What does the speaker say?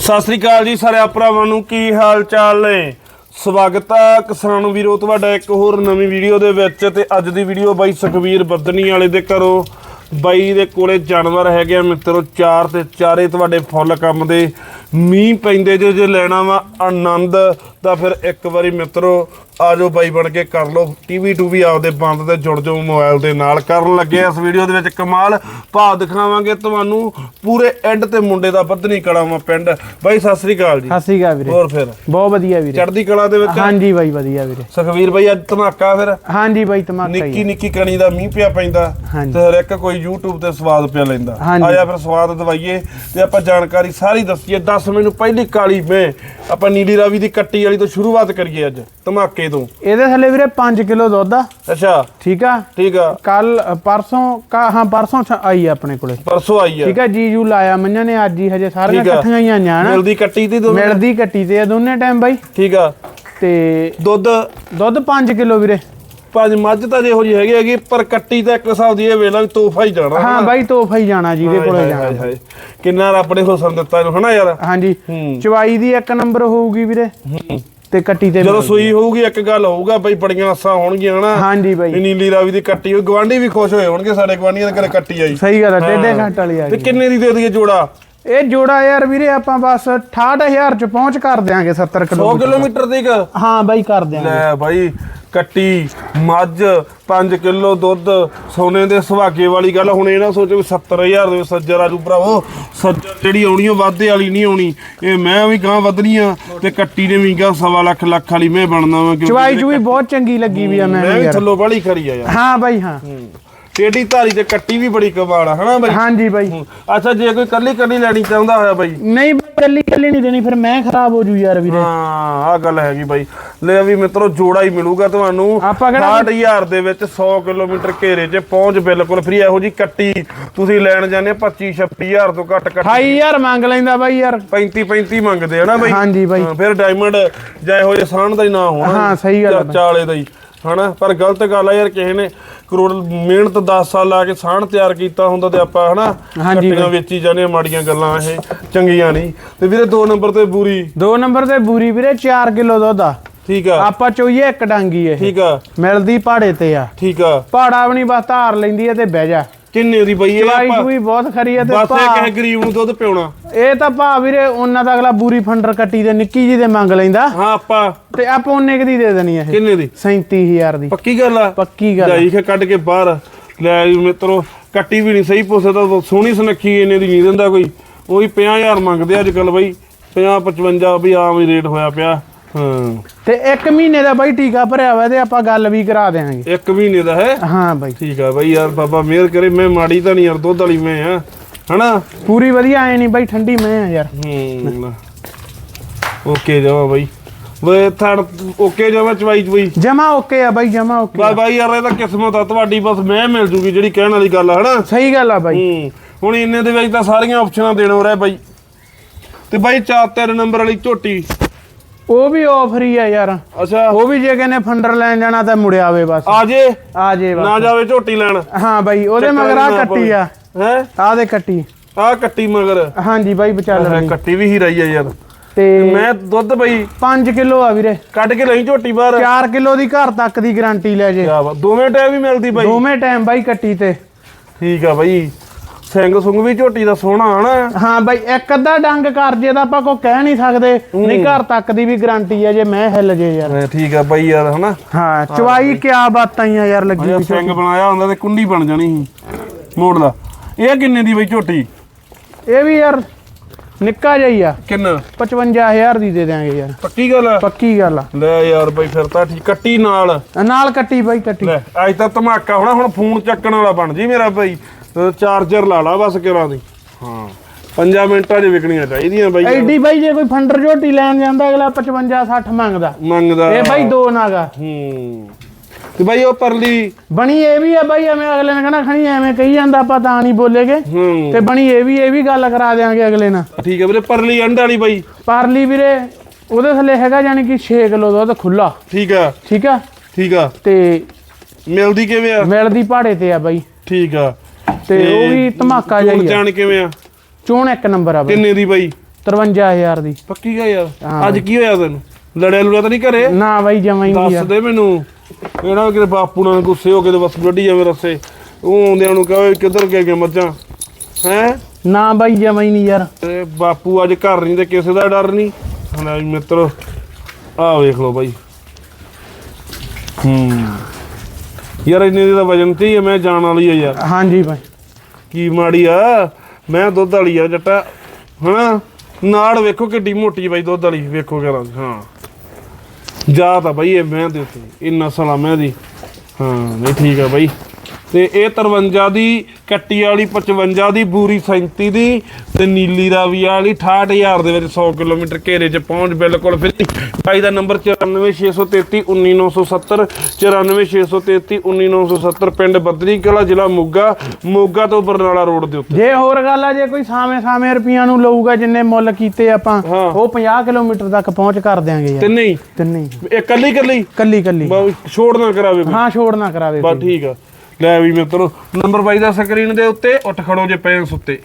ਸਤਿ ਸ੍ਰੀ ਅਕਾਲ ਜੀ ਸਾਰੇ ਭਰਾਵਾਂ ਨੂੰ, ਕੀ ਹਾਲ ਚਾਲ ਨੇ? ਸਵਾਗਤ ਹੈ ਕਿਸਾਨ ਵੀਰੋ, ਤੁਹਾਡਾ ਇੱਕ ਹੋਰ ਨਵੀਂ ਵੀਡੀਓ ਦੇ ਵਿੱਚ ਤੇ ਅੱਜ ਦੀ ਵੀਡੀਓ ਬਾਈ ਸੁਖਵੀਰ ਬੱਦਨੀ ਵਾਲੇ ਦੇ ਘਰੋਂ। ਬਾਈ ਦੇ ਕੋਲੇ ਜਾਨਵਰ ਹੈਗੇ ਆ ਮਿੱਤਰੋ, ਚਾਰ ਤੇ ਚਾਰੇ ਤੁਹਾਡੇ ਫੁੱਲ ਕੰਮ ਦੇ। ਮੀਂਹ ਪੈਂਦੇ ਜੇ ਜੇ ਲੈਣਾ ਵਾ ਆਨੰਦ, ਤਾਂ ਫਿਰ ਇੱਕ ਵਾਰੀ ਮਿੱਤਰੋ ਆਜੋ ਬਾਈ ਬਣ ਕੇ ਕਰ ਲਓ। ਟੀਵੀ ਟੂਵੀ ਆਪਦੇ ਬੰਦ ਤੇ ਜੁੜ ਜਾਓ ਮੋਬਾਈਲ ਦੇ ਨਾਲ। ਕਰਨ ਲੱਗੇ ਆ ਇਸ ਵੀਡੀਓ ਦੇ ਵਿੱਚ ਕਮਾਲ। ਭਾਅ ਦਿਖਾਵਾਂਗੇ ਤੁਹਾਨੂੰ ਪੂਰੇ ਐਂਡ ਤੇ ਮੁੰਡੇ ਦਾ ਬੱਦਨੀ ਕਲਾਵਾ ਪਿੰਡ। ਬਾਈ ਸਤਿ ਸ੍ਰੀ ਅਕਾਲ ਜੀ। ਸਤਿ ਸ਼੍ਰੀ ਅਕਾਲ ਵੀਰੇ। ਹੋਰ ਫਿਰ? ਬਹੁਤ ਵਧੀਆ ਵੀਰੇ। ਚੜ੍ਹਦੀ ਕਲਾ ਦੇ ਵਿੱਚ? ਹਾਂਜੀ ਬਾਈ ਵਧੀਆ ਵੀਰੇ। ਸੁਖਵੀਰ ਬਾਈ ਅੱਜ ਧਮਾਕਾ ਫਿਰ? ਹਾਂਜੀ ਬਾਈ ਧਮਾਕਾ ਨਿੱਕੀ ਨਿੱਕੀ ਕਣੀ ਦਾ ਮੀਂਹ ਪਿਆ ਪੈਂਦਾ। ਤੇ ਹਰ ਇੱਕ ਕੋਈ YouTube ਤੇ ਸਵਾਦ ਪਿਆ ਲੈਂਦਾ। ਆਇਆ ਫਿਰ ਸਵਾਦ ਦਵਾਈਏ ਤੇ ਆਪਾਂ ਜਾਣਕਾਰੀ ਸਾਰੀ ਦੱਸੀਏ। ਦੱਸ ਮੈਨੂੰ ਪਹਿਲੀ ਕਾਲੀ ਮੈਂ। ਆਪਾਂ ਨੀਲੀ ਰਾਵੀ ਦੀ ਕੱਟੀ ਵਾਲੀ ਤੋਂ ਸ਼ੁਰੂਆਤ ਕਰੀਏ ਅੱਜ। ਧਮਾਕੇ ਤੋਂ। ਇਹਦੇ ਥੱਲੇ ਵੀਰੇ 5 ਕਿਲੋ ਦੁੱਧ ਆ। ਅੱਛਾ। ਠੀਕ ਆ? ਠੀਕ ਆ। ਕੱਲ ਪਰਸੋਂ ਕਾ ਹਾਂ ਪਰਸੋਂ ਆਈ ਆ ਆਪਣੇ ਕੋਲੇ। ਪਰਸੋਂ ਆਈ ਆ। ਠੀਕ ਆ ਜੀਜੂ ਲਾਇਆ ਮੰਨਾਂ ਨੇ ਅੱਜ ਹੀ ਹਜੇ ਸਾਰੀਆਂ। ਇਕੱਠੀਆਂ ਹੀ ਆਈਆਂ ਨਾ ਮਿਲਦੀ ਕੱਟੀ ਦੀ ਦੋ ਮਿਲਦੀ ਕੱਟੀ ਤੇ ਆ ਦੋਨੇ ਟਾਈਮ ਬਾਈ। ਠੀਕ ਆ। ਤੇ ਦੁੱਧ? ਦੁੱਧ 5 ਕਿਲੋ ਵੀਰੇ। ਪੰਜ ਮੱਝ ਤਾਂ ਜਿਹੋ ਜੀ ਹੈਗੀ ਹੈਗੀ ਪਰ ਕੱਟੀ ਤਾਂ ਇੱਕ ਹਿਸਾਬ ਦੀ ਇਹ ਵੇਲਾ ਵੀ ਤੋਹਫਾ ਹੀ ਜਾਣਾ ਹਾਂ ਬਾਈ ਤੋਹਫਾ ਹੀ ਜਾਣਾ ਜਿਹਦੇ ਹਾਏ, ਕੋਲੇ ਜਾਣਾ। ਕਿੰਨਾ ਰੱਬ ਨੇ ਹੁਸਨ ਦਿੱਤਾ ਇਹਨੂੰ ਹਨਾ ਯਾਰ? ਹਾਂਜੀ। ਚਵਾਈ ਦੀ ਇੱਕ ਨੰਬਰ ਹੋਊਗੀ ਵੀਰੇ। ਤੇ ਕੱਟੀ ਤੇ ਜਦੋਂ ਸੂਈ ਹੋਊਗੀ ਇੱਕ ਗੱਲ ਹੋਊਗਾ ਬਈ ਬੜੀਆਂ ਆਸਾਂ ਹੋਣਗੀਆਂ ਹਨਾ ਹਾਂਜੀ ਬਾਈ। ਨੀਲੀ ਰਾਵੀ ਦੀ ਕੱਟੀ ਹੋਈ ਗਵਾਂਢੀ ਵੀ ਖੁਸ਼ ਹੋਏ ਹੋਣਗੇ ਸਾਡੇ ਗਵਾਂਢੀਆਂ ਦੇ ਘਰੇ ਕੱਟੀ ਆਈ। ਸਹੀ ਗੱਲ ਆ ਟੇਡੇ ਘੱਟ ਵਾਲੀ ਆ ਤੇ ਕਿੰਨੇ ਦੀ ਦੇ ਦਈਏ ਜੋੜਾ? ਇਹ ਜੋੜਾ ਯਾਰ ਵੀਰੇ ਆਪਾਂ ਬਸ 68000 ਚ ਪਹੁੰਚ ਕਰ ਦਿਆਂਗੇ 70 100 ਕਿਲੋ ਕਿਲੋਮੀਟਰ ਦੀ ਕ ਹਾਂ ਬਾਈ ਕਰ ਦਿਆਂਗੇ। ਲੈ ਬਾਈ ਕੱਟੀ ਮੱਝ 5 ਕਿਲੋ ਦੁੱਧ ਸੋਨੇ ਦੇ ਸੁਹਾਗੇ ਵਾਲੀ ਗੱਲ। ਹੁਣ ਇਹ ਨਾ ਸੋਚੋ ਵੀ 70000 ਦੇ ਸੱਜਰ ਆਜੂ ਭਰਾਵੋ ਸੱਜਰ ਜਿਹੜੀ ਆਉਣੀ ਉਹ ਵਾਧੇ ਵਾਲੀ ਨਹੀਂ ਆਉਣੀ। ਇਹ ਮੈਂ ਵੀ ਗਾਂ ਵਧਣੀ ਆ ਤੇ ਕੱਟੀ ਨੇ ਵੀ ਗਾਂ ਸਵਾ ਲੱਖ ਲੱਖ ਵਾਲੀ ਮੈਂ ਬਣਨਾ ਵਾ ਚਵਾਈ ਚੂਈ ਬਹੁਤ ਚੰਗੀ ਲੱਗੀ ਵੀ ਆ ਮੈਂ ਮੈਨੂੰ ਵੀ ਥੱਲੋਂ ਬਾਲੀ ਖਰੀ ਆ ਯਾਰ। ਹਾਂ ਬਾਈ ਹਾਂ। ਟੇਢੀ ਧਾਰੀ ਤੇ ਕੱਟੀ ਵੀ ਬੜੀ ਕਮਾਲ ਆ ਹਨਾ ਬਾਈ? ਹਾਂਜੀ ਬਾਈ। ਅੱਛਾ ਜੇ ਕੋਈ ਕੱਲੀ ਕੱਲੀ ਲੈਣੀ ਚਾਹੁੰਦਾ ਹੋਇਆ ਬਾਈ? ਨਹੀਂ ਬਾਈ, ਕੱਲੀ ਕੱਲੀ ਨਹੀਂ ਦੇਣੀ ਫਿਰ ਮੈਂ ਖਰਾਬ ਹੋ ਜੂ ਯਾਰ ਵੀਰੇ। ਹਾਂ ਆ ਗੱਲ ਹੈਗੀ ਬਾਈ। ਲੈ ਵੀ ਮਿੱਤਰੋ ਜੋੜਾ ਹੀ ਮਿਲੂਗਾ ਤੁਹਾਨੂੰ। ਆਪਾਂ ਕਿਹੜਾ 60000 ਦੇ ਵਿੱਚ 100 ਕਿਲੋਮੀਟਰ ਘੇਰੇ 'ਚ ਪਹੁੰਚ ਬਿਲਕੁਲ ਫ੍ਰੀ ਇਹੋ ਜੀ ਕੱਟੀ ਤੁਸੀਂ ਲੈਣ ਜਾਂਦੇ 25 26000 ਤੋਂ ਘੱਟ ਕੱਟੀ। 28000 ਮੰਗ ਲੈਂਦਾ ਬਾਈ ਯਾਰ। 35 35 ਮੰਗਦੇ ਆ ਨਾ ਬਾਈ? ਹਾਂਜੀ ਬਾਈ। ਫਿਰ ਡਾਇਮੰਡ ਜਾਂ ਇਹੋ ਜਿਹੇ ਸਾਣ ਦਾ ਹੀ ਨਾ ਹੋਣਾ। ਹਾਂ, ਸਹੀ ਗੱਲ ਵਾਲੇ ਦਾ ਹੀ ਹਨਾ? ਪਰ ਗਲਤ ਗੱਲ ਆ ਯਾਰ ਕਿਸੇ ਨੇ ਕਰੋੜ ਮਿਹਨਤ 10 ਸਾਲ ਲਾ ਕੇ ਸਾਣ ਤਿਆਰ ਕੀਤਾ ਹੁੰਦਾ ਤੇ ਆਪਾਂ ਹਨਾ ਹਾਂਜੀ ਕੱਟੀਆਂ ਵੇਚੀ ਜਾਂਦੇ ਆ ਮਾੜੀਆਂ ਗੱਲਾਂ ਇਹ ਚੰਗੀਆਂ ਨਹੀਂ। ਤੇ ਵੀਰੇ 2 ਨੰਬਰ ਤੇ ਬੂਰੀ। ਦੋ ਨੰਬਰ ਤੇ ਬੂਰੀ ਵੀਰੇ 4 ਕਿਲੋ ਦੁੱਧ ਆ। ਠੀਕ ਆ। ਆਪਾਂ ਚੋਈਏ ਇੱਕ ਡਾਂਗੀ ਇਹ। ਠੀਕ ਆ। ਮਿਲਦੀ ਪਹਾੜੇ ਤੇ ਆ। ਠੀਕ ਆ। ਪਹਾੜਾ ਵੀ ਨਹੀਂ ਬਸ ਧਾਰ ਲੈਂਦੀ ਆ ਤੇ ਬਹਿ ਜਾ। ਕਿੰਨੇ ਦੀ ਬਈ ਇਹ ਚਵਾਈ ਆਪਾਂ ਚੂਈ ਬਹੁਤ ਖਰੀ ਆ ਤੇ ਬਸ ਇਹ ਕਿਸੇ ਗਰੀਬ ਨੂੰ ਦੁੱਧ ਪਿਉਣਾ। ਇਹ ਤਾਂ ਭਾ ਵੀਰੇ ਉਹਨਾਂ ਦਾ ਅਗਲਾ ਬੂਰੀ ਫੰਡਰ ਕੱਟੀ ਦੇ ਨਿੱਕੀ ਜੀ ਦੇ ਮੰਗ ਲੈਂਦਾ। ਹਾਂ ਆਪਾਂ ਤੇ ਆਪਾਂ ਉਹਨੇ ਕੁ ਦੀ ਦੇ ਦੇਣੀ ਇਹ? ਕਿੰਨੇ ਦੀ? 37000 ਦੀ। ਪੱਕੀ ਗੱਲ ਆ? ਪੱਕੀ ਗੱਲ ਜਾਈ ਕੇ ਕੱਢ ਕੇ ਬਾਹਰ। ਲੈ ਜੀ ਮਿੱਤਰੋ ਕੱਟੀ ਵੀ ਨਹੀਂ ਸਹੀ ਪੁੱਛਦਾ ਤਾਂ ਸੋਹਣੀ ਸੁਨੱਖੀ ਇਹਨੇ ਦੀ ਨਹੀਂ ਦਿੰਦਾ ਕੋਈ। ਉਹੀ 50000 ਮੰਗਦੇ ਅੱਜ ਕੱਲ ਬਈ। 50 55 ਵੀ ਆਮ ਹੀ ਰੇਟ ਹੋਇਆ ਪਿਆ। ਹਾਂ। ਤੇ ਇੱਕ ਮਹੀਨੇ ਦਾ ਬਾਈ ਟੀਕਾ ਭਰਿਆ ਵਾ ਤੇ ਆਪਾਂ ਗੱਲ ਵੀ ਕਰਾ ਦੇਾਂਗੇ ਇੱਕ ਮਹੀਨੇ ਦਾ ਹੈ? ਹਾਂ ਬਾਈ। ਠੀਕ ਆ ਬਈ ਯਾਰ ਬਾਬਾ ਮਿਹਰ ਕਰੇ ਮੈਂ ਮਾੜੀ ਤਾਂ ਨਹੀਂ ਯਾਰ ਦੁੱਧ ਵਾਲੀ ਮੈਂ ਆ। ਹਨਾ? ਪੂਰੀ ਵਧੀਆ ਐ ਨਹੀਂ ਬਾਈ ਠੰਡੀ ਮੈਂ ਆ ਯਾਰ। ਹੂੰ ਓਕੇ ਜਾਵਾ ਬਈ। ਵੇ ਥੜ ਓਕੇ ਜਾਵਾ ਚਵਾਈ ਚਵਾਈ। ਜਮਾ ਓਕੇ ਆ ਬਾਈ ਜਮਾ ਓਕੇ ਬਾ ਬਾਈ ਯਾਰ ਇਹ ਤਾਂ ਕਿਸਮਤ ਆ ਤੁਹਾਡੀ ਬਸ ਮੈਂ ਮਿਲ ਜੂਗੀ ਜਿਹੜੀ ਕਹਿਣ ਵਾਲੀ ਗੱਲ ਆ ਹਨਾ? ਸਹੀ ਗੱਲ ਆ ਬਾਈ। ਹੂੰ ਹੁਣ ਇੰਨੇ ਦੇ ਵਿੱਚ ਤਾਂ ਸਾਰੀਆਂ ਆਪਸ਼ਨਾਂ ਦੇਣੋ ਰਹਿ ਬਾਈ। ਤੇ ਬਾਈ ਚਾਰ ਤਿੰਨ ਨੰਬਰ ਵਾਲੀ ਝੋਟੀ। ਉਹ ਵੀ ਆਫਰ ਹੀ ਆ ਯਾਰ। ਅੱਛਾ। ਉਹ ਵੀ ਜੇ ਕਹਿੰਦੇ ਫੰਡਰ ਲੈਣ ਜਾਣਾ ਤਾਂ ਮੁੜਿਆ ਆਵੇ ਬਸ। ਆ ਜੇ। ਆ ਜੇ ਬਸ। ਨਾ ਜਾਵੇ ਝੋਟੀ ਲੈਣ। ਹਾਂ ਬਾਈ ਉਹਦੇ ਮਗਰ ਆ ਕੱਟੀ ਆ। ਹੈ? ਆ ਦੇ ਕੱਟੀ। ਆ ਕੱਟੀ ਮਗਰ। ਹਾਂਜੀ ਬਾਈ ਵਿਚਾਲ ਹੈ ਰਹੀ। ਕੱਟੀ ਵੀ ਹੀ ਰਹੀ ਆ ਯਾਰ। ਤੇ ਮੈਂ ਦੁੱਧ ਬਈ 5 ਕਿਲੋ ਆ ਵੀਰੇ। ਕੱਢ ਕੇ ਲਈ ਝੋਟੀ ਬਾਹਰ। 4 ਕਿਲੋ ਦੀ ਘਰ ਤੱਕ ਦੀ ਗਾਰੰਟੀ ਲੈ ਜੇ। ਦੋਵੇਂ ਟਾਈਮ ਵੀ ਮਿਲਦੀ ਬਾਈ। ਦੋਵੇਂ ਟਾਈਮ ਬਾਈ ਕੱਟੀ ਤੇ। ਠੀਕ ਆ ਬਾਈ। ਸਿੰਘ ਸੁੰਗ ਵੀ ਝੋਟੀ ਦਾ ਸੋਹਣਾ ਹਨਾ? ਹਾਂ ਬਾਈ ਇੱਕ ਅੱਧਾ ਡੰਗ ਕਰ ਜੇ ਤਾਂ ਆਪਾਂ ਕੋ ਕਹਿ ਨਹੀਂ ਸਕਦੇ। ਨਹੀਂ ਘਰ ਤੱਕ ਦੀ ਵੀ ਗਾਰੰਟੀ ਹੈ ਜੇ ਮੈਂ ਹਿੱਲ ਜੇ ਯਾਰ। ਠੀਕ ਆ ਬਾਈ ਯਾਰ ਹਨਾ? ਹਾਂ ਚਵਾਈ ਕਿਆ ਬਾਤਾਂ ਆ ਯਾਰ ਲੱਗੀ। ਸਿੰਘ ਬਣਾਇਆ ਹੁੰਦਾ ਤੇ ਕੁੰਡੀ ਬਣ ਜਾਣੀ ਸੀ ਮੋੜ ਦਾ ਇਹ ਕਿੰਨੇ ਦੀ ਬਾਈ ਝੋਟੀ? ਇਹ ਵੀ ਯਾਰ ਨਿੱਕਾ ਜਿਹਾ ਆ। ਕਿੰਨਾ? 55000 ਦੀ ਦੇ ਦਿਆਂਗੇ ਯਾਰ। ਪੱਕੀ ਗੱਲ ਆ? ਪੱਕੀ ਗੱਲ ਆ। ਲੈ ਯਾਰ ਬਾਈ ਫਿਰ ਤਾਂ ਠੀਕ। ਕੱਟੀ ਨਾਲ। ਨਾਲ ਕੱਟੀ ਬਾਈ ਕੱਟੀ। ਲੈ ਅੱਜ ਤਾਂ ਧਮਾਕਾ ਹੋਣਾ ਹੁਣ ਫੋਨ ਚੱਕਣ ਵਾਲਾ ਬਣ ਜੀ ਮੇਰਾ ਬਾਈ। ਚਾਰਜਰ ਲਾ ਲਾ ਬਸ ਕਿਰਾਂ ਦੀ। ਹਾਂ। 5 ਮਿੰਟਾਂ 'ਚ ਵਿਕਣੀਆਂ ਚਾਹੀਦੀਆਂ ਬਾਈ ਐਡੀ ਬਾਈ ਜੇ ਕੋਈ ਫੰਡਰ ਝੋਟੀ ਲੈਣ ਜਾਂਦਾ ਅਗਲਾ 55 60 ਮੰਗਦਾ। ਮੰਗਦਾ। ਇਹ ਬਾਈ ਦੋ ਨਾਗਾ। ਹੂੰ। ਤੇ ਬਾਈ ਉਹ ਪਰਲੀ। ਬਣੀ ਇਹ ਵੀ ਆ ਬਾਈ ਐਵੇਂ ਅਗਲੇ ਨੇ ਕਹਣਾ ਖਣੀ ਐਵੇਂ ਕਹੀ ਜਾਂਦਾ ਆਪਾਂ ਤਾਂ ਨਹੀਂ ਬੋਲੇਗੇ। ਹੂੰ। ਤੇ ਬਣੀ ਇਹ ਵੀ ਇਹ ਵੀ ਗੱਲ ਕਰਾ ਦਿਆਂਗੇ ਅਗਲੇ ਨਾਲ। ਠੀਕ ਹੈ ਵੀਰੇ ਪਰਲੀ ਅੰਡ ਵਾਲੀ ਬਾਈ। ਪਰਲੀ ਵੀਰੇ ਉਹਦੇ ਥੱਲੇ ਹੈਗਾ ਯਾਨੀ ਕਿ 6 ਕਿਲੋ ਦੁੱਧ ਖੁੱਲਾ ਠੀਕ ਆ। ਠੀਕ ਆ? ਠੀਕ ਆ। ਤੇ ਮਿਲਦੀ ਕਿਵੇਂ ਆ? ਮਿਲਦੀ ਪਹਾੜੇ ਤੇ ਆ ਬਾਈ। ਠੀਕ ਆ। ਤੇ ਉਹ ਵੀ ਧਮਾਕਾ ਜਾਈ ਆ। ਜਾਣ ਕਿਵੇਂ ਆ? ਚੋਣ ਇੱਕ ਨੰਬਰ ਆ ਬਾਈ। ਕਿੰਨੇ ਦੀ ਬਾਈ? 53000 ਦੀ। ਪੱਕੀ ਗਾ ਯਾਰ ਅੱਜ ਕੀ ਹੋਇਆ ਤੈਨੂੰ? ਲੜਿਆ ਲੁੜਿਆ ਤਾਂ ਨਹੀਂ ਘਰੇ? ਨਾ ਬਾਈ ਜਮਾ ਹੀ ਨਹੀਂ ਦੱਸ ਯਾਰ ਦੇ ਮੈਨੂੰ। ਇਹਨਾਂ ਕਿ ਬਾਪੂ ਨਾਲ ਗੁੱਸੇ ਹੋ ਕੇ ਤੇ ਬਸ ਗੱਡੀ ਜਾਵੇ ਰਸੇ ਉਹ ਆਉਂਦਿਆਂ ਨੂੰ ਕਹੇ ਕਿੱਧਰ ਗਏ ਗਏ ਮੱਝਾਂ? ਹੈ? ਨਾ ਬਾਈ ਜਮਾ ਹੀ ਨਹੀਂ ਯਾਰ। ਤੇ ਬਾਪੂ ਅੱਜ ਘਰ ਨਹੀਂ ਤੇ ਕਿਸੇ ਦਾ ਡਰ ਨਹੀਂ। ਹਣਾ ਮਿੱਤਰ ਆਹ ਵੇਖ ਲਓ ਬਾਈ। ਹੂੰ। ਯਾਰ ਇੰਨੇ ਦੀ ਤਾਂ ਵਜਨ ਤੇ ਹੀ ਆ, ਮੈਂ ਜਾਣ ਵਾਲੀ ਆ ਯਾਰ। ਹਾਂਜੀ ਬਾਈ ਕੀ ਮਾੜੀ ਆ? ਮੈਂ ਦੁੱਧ ਵਾਲੀ ਆ ਜੱਟਾ। ਹਨਾ? ਨਾੜ ਵੇਖੋ ਕਿੱਡੀ ਮੋਟੀ ਬਾਈ ਦੁੱਧ ਵਾਲੀ। ਵੇਖੋ ਕਰਾਂ ਹਾਂ। ਜਾ ਤਾਂ ਬਾਈ ਇਹ ਮੈਂ ਦੇ ਉੱਤੇ। ਇਹ ਨਸਲ ਆ ਮੈਂ ਦੀ। ਹਾਂ ਨਹੀਂ ਠੀਕ ਆ ਬਾਈ। ਤੇ ਇਹ 53 ਦੀ ਕੱਟੀ ਵਾਲੀ 55 ਦੀ ਬੂਰੀ 37 ਦੀ ਤੇ ਨੀਲੀ ਰਾਵੀ ਵਾਲੀ 68000 ਦੇ ਵਿੱਚ 100 ਕਿਲੋਮੀਟਰ ਘੇਰੇ 'ਚ ਪਹੁੰਚ ਬਿਲਕੁਲ ਫਿਰ ਬਾਈ ਦਾ ਨੰਬਰ 94633 19970 94633 19970 ਪਿੰਡ ਬੱਦਰੀ ਕਲਾ ਜ਼ਿਲ੍ਹਾ ਮੋਗਾ ਮੋਗਾ ਤੋਂ ਬਰਨਾਲਾ ਰੋਡ ਦੇ ਉੱਤੇ। ਜੇ ਹੋਰ ਗੱਲ ਆ ਜੇ ਕੋਈ ਸਾਵੇਂ ਸਾਵੇਂ ਰੁਪਈਆਂ ਨੂੰ ਲਊਗਾ ਜਿੰਨੇ ਮੁੱਲ ਕੀਤੇ ਆਪਾਂ। ਉਹ 50 ਕਿਲੋਮੀਟਰ ਤੱਕ ਪਹੁੰਚ ਕਰ ਦਿਆਂਗੇ ਤੇ ਯਾਰ ਨਹੀਂ ਤਿੰਨੇ ਇਹ ਕੱਲੀ ਕੱਲੀ ਕੱਲੀ ਕੱਲੀ ਛੋੜ ਨਾ ਕਰਾਵੇ ਹਾਂ ਛੋੜ ਨਾ ਕਰਾਵੇ ਬਸ ਠੀਕ ਆ। ਲੈ ਵੀ ਮਿੱਤਰੋ ਨੰਬਰ ਬਾਈ ਦਾ ਸਕਰੀਨ ਦੇ ਉੱਤੇ ਉੱਠ ਖੜੋ ਜੇ ਪਏ ਸੁੱਤੇ